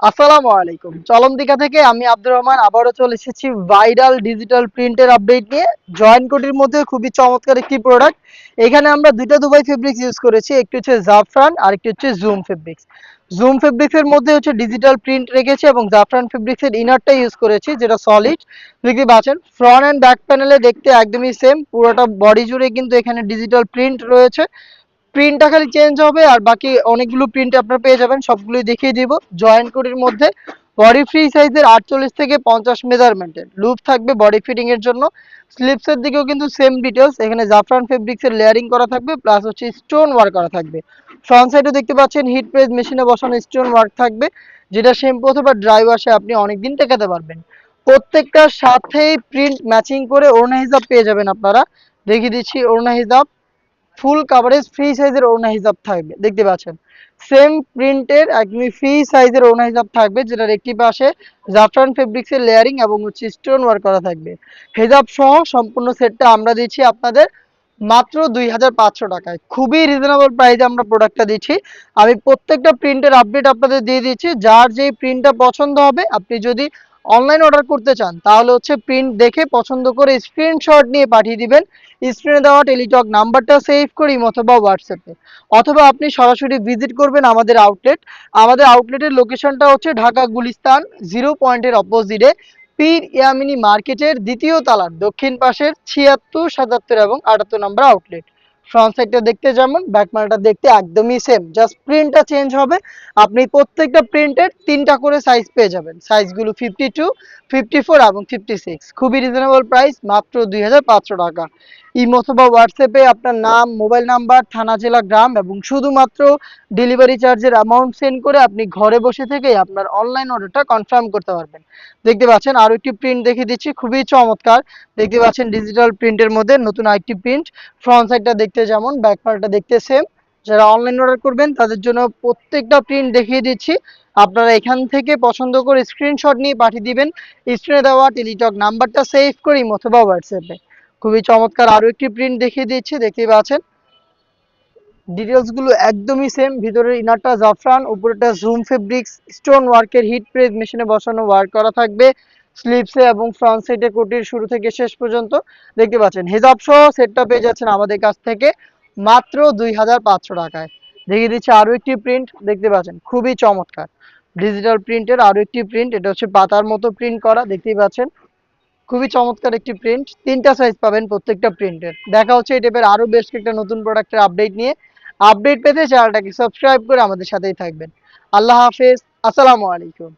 আসসালামু আলাইকুম। চলন্তিকা থেকে আমি আব্দুর রহমান, আবারও চলে এসেছি ভাইরাল ডিজিটাল প্রিন্টের আপডেট নিয়ে। জয়েন্ট কোটির মধ্যে খুবই চমৎকার একটি প্রোডাক্ট এখানে আমরা দুইটা দুবাই ফেব্রিক্স ইউজ করেছি, একটি হচ্ছে জাফরান আর একটি হচ্ছে জুম ফেব্রিক্স জুম ফেব্রিক্সের মধ্যে হচ্ছে ডিজিটাল প্রিন্ট রেখেছে এবং জাফরান ফেব্রিক্সের ইনারটা ইউজ করেছি, যেটা সলিড দেখতে পাচ্ছেন ফ্রন্ট অ্যান্ড ব্যাক প্যানেলে দেখতে একদমই সেম পুরোটা বডি জুড়ে কিন্তু এখানে ডিজিটাল প্রিন্ট রয়েছে। প্রিন্টটা খালি চেঞ্জ হবে আর বাকি অনেকগুলো প্রিন্ট আপনারা পেয়ে যাবেন, সবগুলোই দেখিয়ে দিব। জয়েন্ট কোটির মধ্যে বডি ফ্রি সাইজের আটচল্লিশ থেকে পঞ্চাশ মেজারমেন্টের লুপ থাকবে বডি ফিটিং এর জন্য। স্লিপসের দিকেও কিন্তু সেম ডিটেলস এখানে জাফরান ফেব্রিক্সের লেয়ারিং করা থাকবে প্লাস হচ্ছে স্টোন ওয়ার্ক করা থাকবে। ফ্রন্ট সাইডে দেখতে পাচ্ছেন হিট প্রেস মেশিনে বসানো স্টোন ওয়ার্ক থাকবে, যেটা শ্যাম্পু অথবা ড্রাই ওয়াশে আপনি অনেকদিন টেকাতে পারবেন। প্রত্যেকটার সাথেই প্রিন্ট ম্যাচিং করে ওড়না হিসাব পেয়ে যাবেন আপনারা। দেখিয়ে দিচ্ছি ওড়না হিসাব ফুল কাভারেজ ফ্রি সাইজের ওড়না হিসাব থাকবে, দেখতে পাচ্ছেন? সেম প্রিন্টের একদমই ফ্রি সাইজের ওড়না হিসাব থাকবে, যেটার একটি পাশে জাফরান ফেব্রিক্সের লেয়ারিং এবং হচ্ছে স্টোন ওয়ার্ক করা থাকবে। হেজাব সহ সম্পূর্ণ সেটটা আমরা দিচ্ছি আপনাদের মাত্র দুই হাজার পাঁচশো টাকায়। খুবই রিজনেবল প্রাইসে আমরা প্রোডাক্টটা দিচ্ছি। আমি প্রত্যেকটা প্রিন্টের আপডেট আপনাদের দিয়ে দিচ্ছি। যার যেই প্রিন্টটা পছন্দ হবে, আপনি যদি অনলাইন অর্ডার করতে চান, তাহলে হচ্ছে প্রিন্ট দেখে পছন্দ করে স্ক্রিনশট নিয়ে পাঠিয়ে দিবেন। স্ক্রিনে দেওয়া টেলিটক নাম্বারটা সেভ করি অথবা হোয়াটসঅ্যাপে অথবা আপনি সরাসরি ভিজিট করবেন আমাদের আউটলেট আমাদের আউটলেটের লোকেশনটা হচ্ছে ঢাকা গুলিস্তান জিরো পয়েন্টের অপোজিটে পীর ইয়ামিনী মার্কেটের দ্বিতীয় তালার দক্ষিণ পাশের ছিয়াত্তর, সাতাত্তর এবং আটাত্তর নম্বর আউটলেট ফ্রন্ট সাইডটা দেখতে যেমন ব্যাক মালটা দেখতে একদমই সেম জাস্ট প্রিন্টটা চেঞ্জ হবে। আপনি প্রত্যেকটা প্রিন্টের তিনটা করে সাইজ পেয়ে যাবেন। সাইজগুলো ফিফটি টু ফিফটি ফোর এবং ফিফটি সিক্স খুবই রিজনেবল প্রাইস মাত্র দুই হাজার পাঁচশো টাকা। ইমো অথবা হোয়াটসঅ্যাপে আপনার নাম মোবাইল নাম্বার থানা, জেলা, গ্রাম এবং শুধুমাত্র ডেলিভারি চার্জের অ্যামাউন্ট সেন্ড করে আপনি ঘরে বসে থেকেই আপনার অনলাইন অর্ডারটা কনফার্ম করতে পারবেন। দেখতে পাচ্ছেন আরও একটি প্রিন্ট দেখিয়ে দিচ্ছি। খুবই চমৎকার। দেখতে পাচ্ছেন ডিজিটাল প্রিন্টের মধ্যে নতুন আরেকটি প্রিন্ট ফ্রন্ট সাইডটা দেখতে যেমন ব্যাক পার্টটা দেখতে সেম যারা অনলাইন অর্ডার করবেন, তাদের জন্য প্রত্যেকটা প্রিন্ট দেখিয়ে দিচ্ছি। আপনারা এখান থেকে পছন্দ করে স্ক্রিনশট নিয়ে পাঠিয়ে দিবেন। স্ক্রিনে দেওয়া টেলিটক নাম্বারটা সেভ করি অথবা হোয়াটসঅ্যাপে খুবই চমৎকার আরও একটি প্রিন্ট দেখিয়ে দিচ্ছি, দেখতেই পাচ্ছেন। ডিটেলসগুলো একদমই সেম ভিতরের ইনারটা জাফরান উপরেটা জুম ফেব্রিক্স স্টোন ওয়ার্কের হিট প্রেস মেশিনে বসানো ওয়ার্ক করা থাকবে। স্লিপসে এবং ফ্রন্ট সাইডে কোটির শুরু থেকে শেষ পর্যন্ত দেখতে পাচ্ছেন। হেজাব সহ সেটটা পেয়ে যাচ্ছেন আমাদের কাছ থেকে মাত্র দুই হাজার পাঁচশো টাকায়। দেখিয়ে দিচ্ছে আরও একটি প্রিন্ট দেখতে পাচ্ছেন, খুবই চমৎকার। ডিজিটাল প্রিন্টের আরও একটি প্রিন্ট এটা হচ্ছে পাতার মতো প্রিন্ট করা, দেখতেই পাচ্ছেন। খুবই চমৎকার একটি প্রিন্ট তিনটা সাইজ পাবেন প্রত্যেকটা প্রিন্টের দেখা হচ্ছে এই টাইপের আরও বেশ কয়েকটা নতুন প্রোডাক্টের আপডেট নিয়ে। আপডেট পেতে চ্যানেলটাকে সাবস্ক্রাইব করে আমাদের সাথেই থাকবেন। আল্লাহ হাফেজ, আসসালামু আলাইকুম।